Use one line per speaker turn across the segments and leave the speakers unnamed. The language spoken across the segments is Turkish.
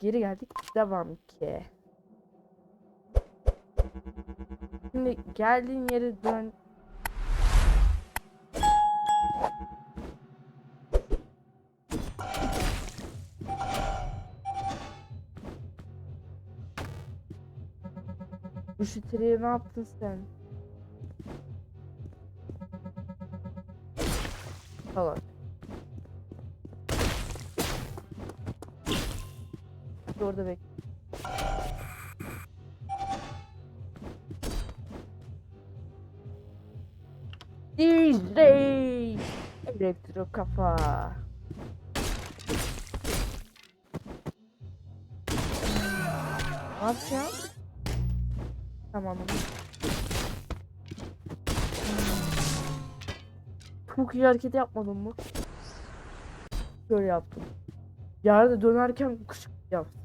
geri geldik. Devam ki. Şimdi geldiğin yere dön. Bu şüteriye ne yaptın sen? Salak. Orada bek. DJ Elektro kafa. Ne yapacağım? Tamam. Çok iyi hareket yapmadım mı? Şöyle yaptım. Yerde dönerken kış yaptım.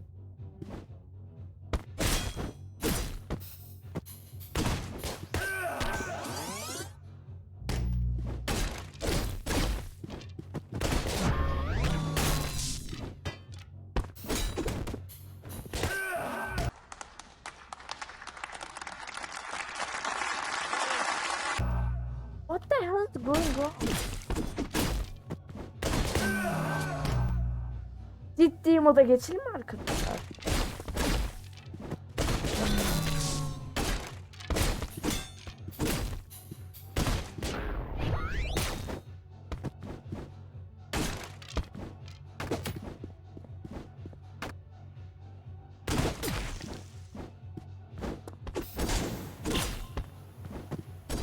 On? Ciddi moda geçelim mi arkadaşlar?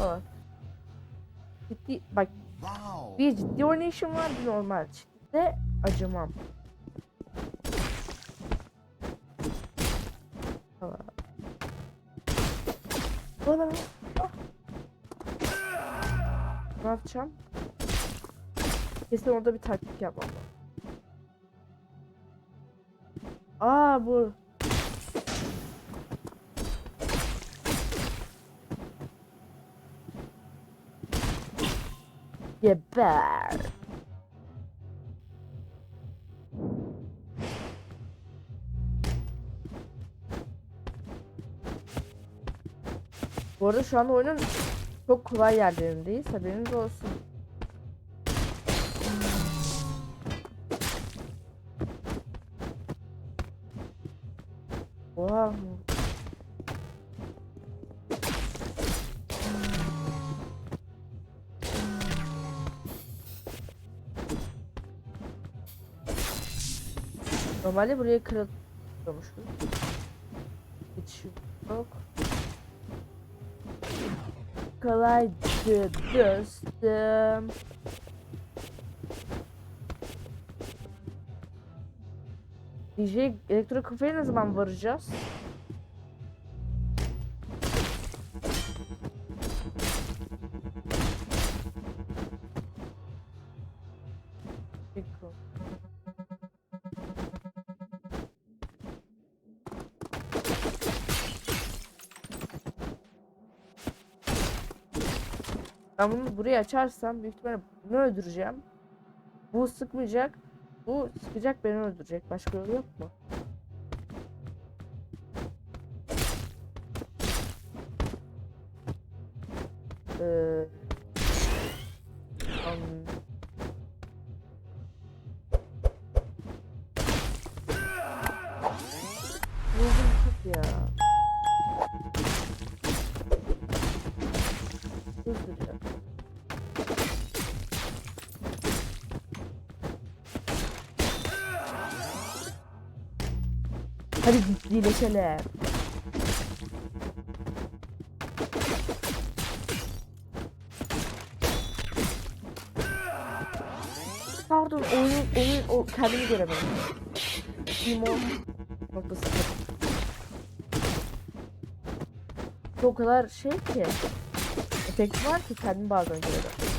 Aa. Ciddi bak bir ciddi oynayışım var bir normal. Ciddi acımam. Aa. Bana ah. Ne yapacağım? Kesin orada bir taktik yapmam lazım. Aa bu. Geber. Bu arada şu anda oyunun çok kolay yerlerindeyiz. Haberiniz olsun. Wow. Normalde buraya kırılmıştı. Hiç yok. Kolaydı dostum. DJ elektro kafeye ne zaman varacağız? Peki. Ben bunu buraya açarsam büyük ihtimalle bunu öldüreceğim. Bu sıkmayacak. Bu sıkacak beni öldürecek. Başka yolu yok mu? Ee, am- Hadi ciddileşelim. Pardon oyun oyun o kendimi göremedim. Limon noktası. O kadar şey ki. Efekt var ki kendimi bazen görüyorum.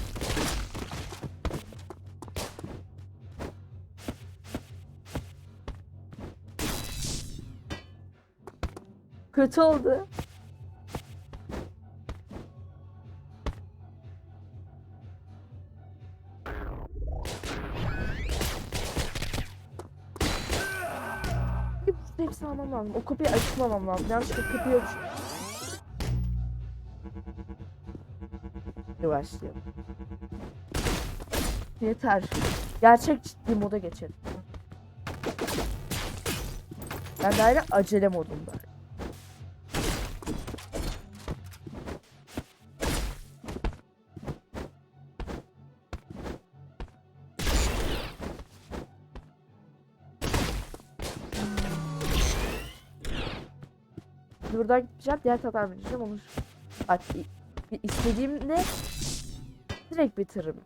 Kötü oldu. hepsini almam lazım. O kapıyı açmamam lazım. Yanlışlıkla kapıyı aç. Hadi başlayalım. Yeter. Gerçek ciddi moda geçelim. Ben daha yine acele modunda. Buradan gideceğim. Diğer tatlar bineceğim. Onu bak istediğimde direkt bitiririm.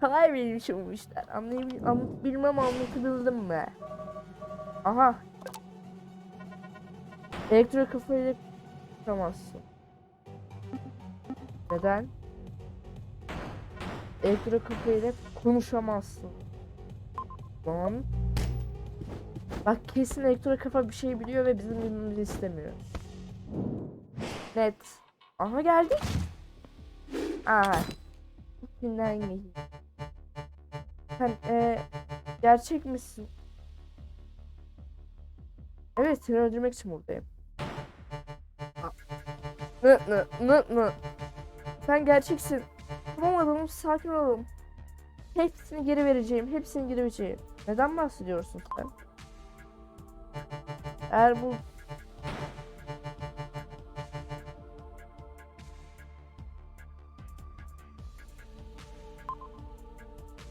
Kolay benim işim bu işler. Anlayayım, an, bilmem anlatabildim mi? Aha. Elektro kafayla tutamazsın. Neden? Elektro kafayla konuşamazsın. Tamam. Bak kesin elektro kafa bir şey biliyor ve bizim bilmemizi istemiyor. Net. Aha geldik. Aa. İçinden geçti. Sen e, gerçek misin? Evet seni öldürmek için buradayım. Nı nı nı nı. Sen gerçeksin. Tamam adamım sakin olun. Hepsini geri vereceğim. Hepsini geri vereceğim. Neden bahsediyorsun sen? Eğer bu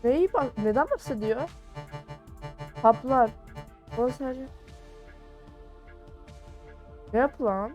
Neyi bak neden bahsediyor? Haplar. Sadece Ne yap lan?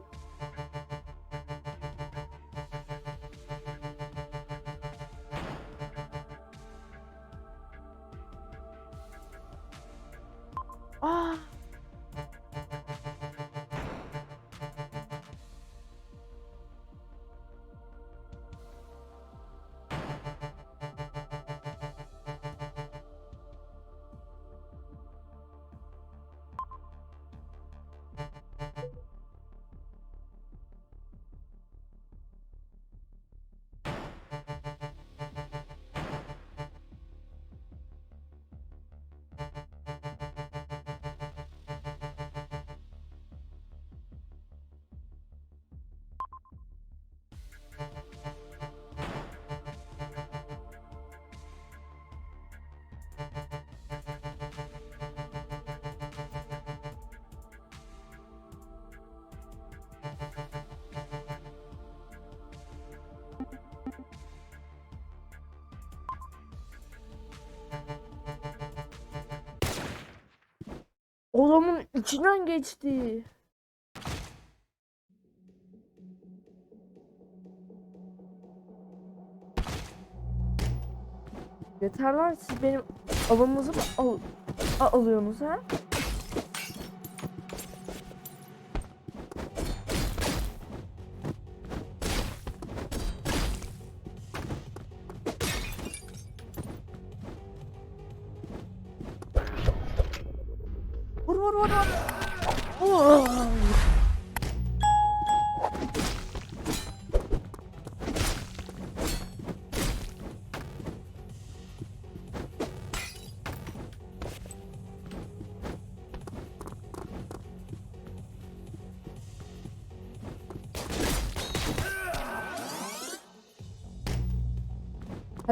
Adamın içinden geçti. Yeter lan siz benim avımızı mı al alıyorsunuz ha?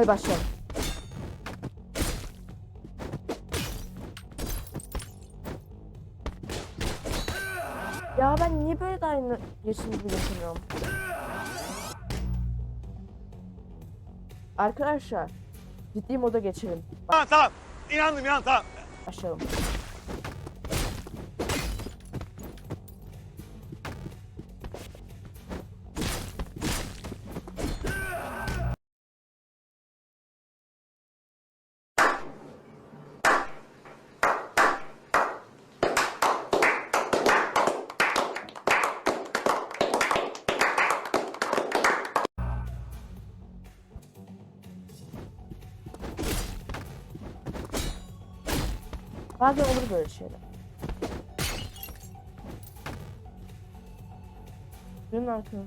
잘 마셔. Aynı yaşımı yaşamıyorum? Arkadaşlar ciddi moda geçelim.
Tamam tamam. İnandım inan tamam.
Başlayalım. Bazen olur böyle şeyler. Dönün arkana.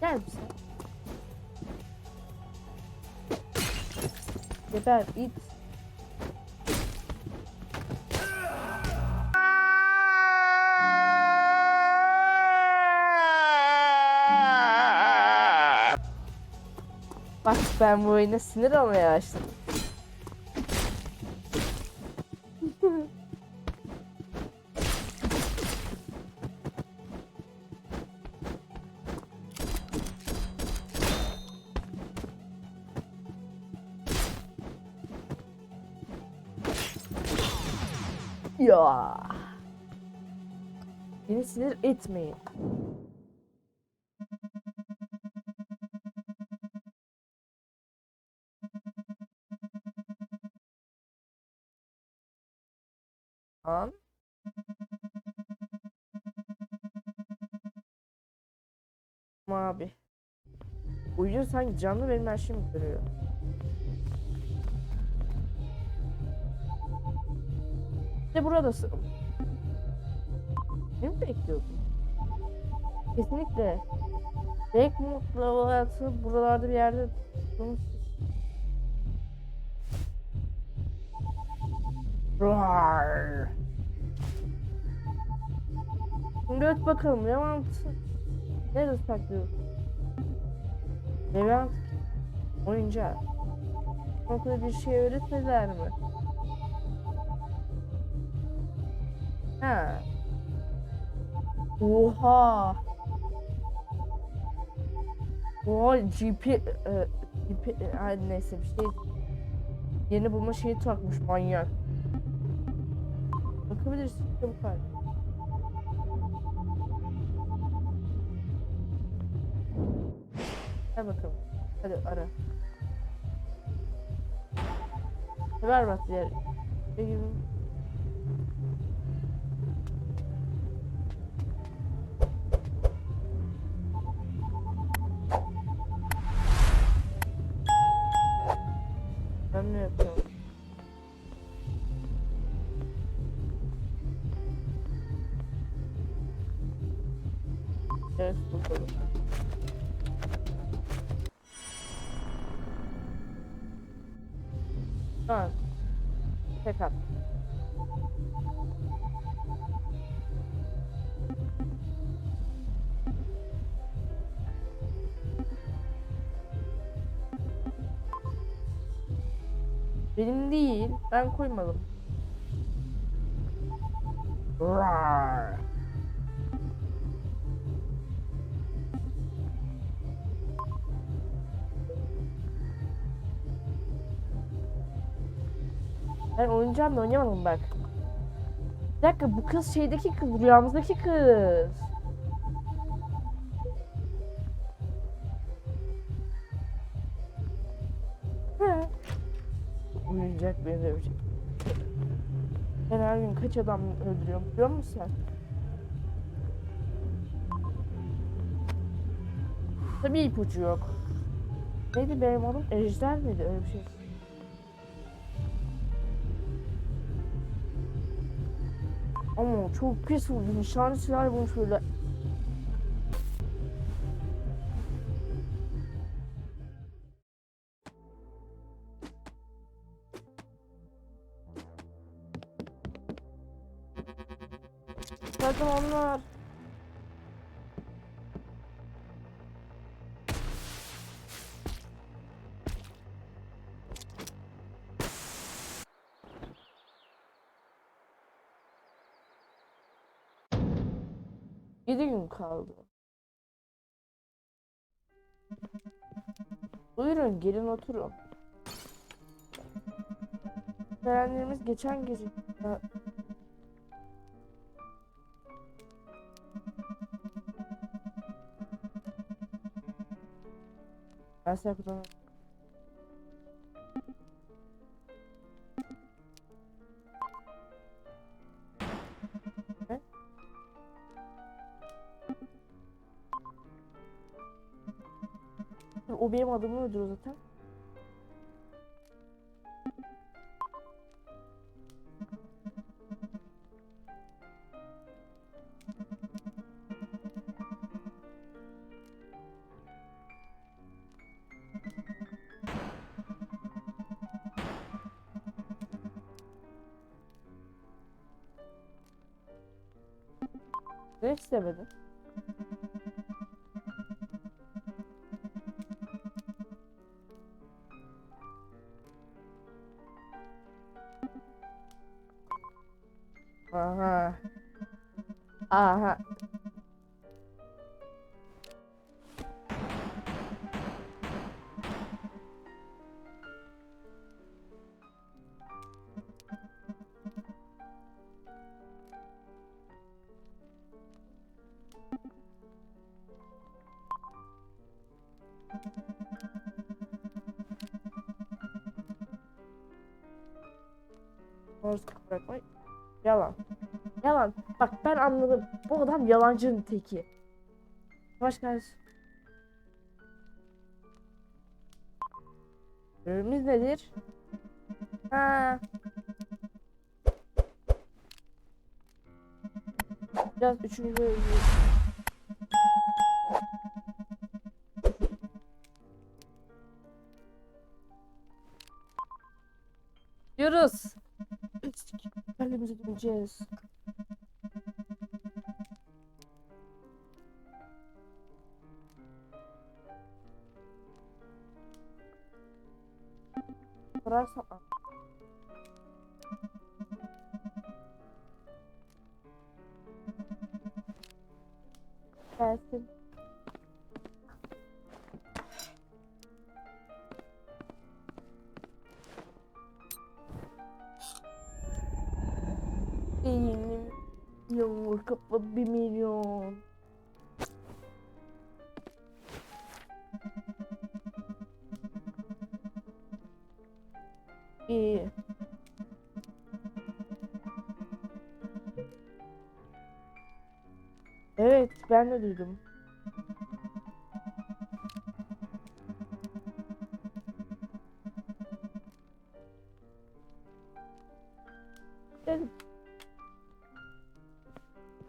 Gel bize. Geber it. Ben bu oyuna sinir olmaya başladım. Ya. Beni sinir etmeyin. An. Abi. Oyun sanki canlı benim her şeyimi görüyor. İşte buradasın. Ne bekliyordun? Kesinlikle. Black hayatı buralarda bir yerde tutulmuş. Roar. Şimdi öt bakalım Levent. Nerede saklıyorsun? Levent. Oyuncak. Okulda bir şey öğretmediler mi? Ha. Oha. Oha GP e, GP e, neyse bir şey yeni bulma şeyi takmış manyak. Bakabilirsin çabuk hadi. Gel bakalım. Hadi ara. Ver bak diğer. Ne gibi? Benim değil. Ben koymadım. Rar. Ben oyuncağımla oynayamadım bak. Bir dakika bu kız şeydeki kız, rüyamızdaki kız. He. Oyuncak beni dövecek. Ben her gün kaç adam öldürüyorum biliyor musun sen? Tabii ipucu yok. Neydi benim adım? Ejder miydi öyle bir şey? Ama çok pis vurdu. Nişancı silah bulmuş böyle. Zaten onlar. Yedi gün kaldı. Buyurun gelin oturun. Beğendiğimiz geçen gece... Ben size O benim adamı öldürüyor zaten. Ne istemedin? Maruz bırakmayı. Yalan. Yalan. Bak ben anladım. Bu adam yalancının teki. Hoş geldin. Görevimiz nedir? Ha. Biraz üçüncü bölümü. Döneceğiz. Sorarsan... Gelsin. Duydum.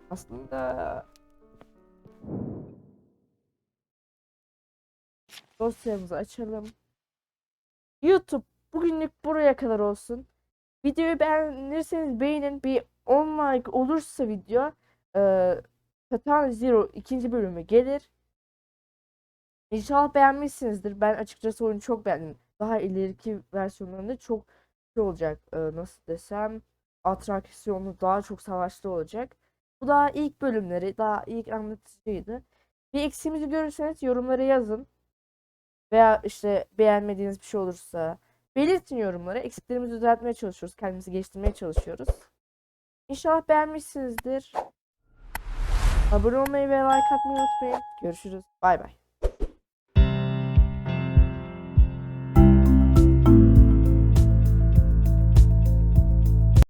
Aslında dosyamızı açalım. YouTube bugünlük buraya kadar olsun. Videoyu beğenirseniz beğenin. Bir 10 like olursa video eee Katana Zero ikinci bölümü gelir. İnşallah beğenmişsinizdir. Ben açıkçası oyunu çok beğendim. Daha ileriki versiyonlarında çok şey olacak. eee, nasıl desem atraksiyonlu daha çok savaşlı olacak. Bu daha ilk bölümleri, daha ilk anlatıcıydı. Bir eksiğimizi görürseniz yorumlara yazın. Veya işte beğenmediğiniz bir şey olursa belirtin yorumlara. Eksiklerimizi düzeltmeye çalışıyoruz. Kendimizi geliştirmeye çalışıyoruz. İnşallah beğenmişsinizdir. Abone olmayı ve like atmayı unutmayın. Görüşürüz. Bay bay.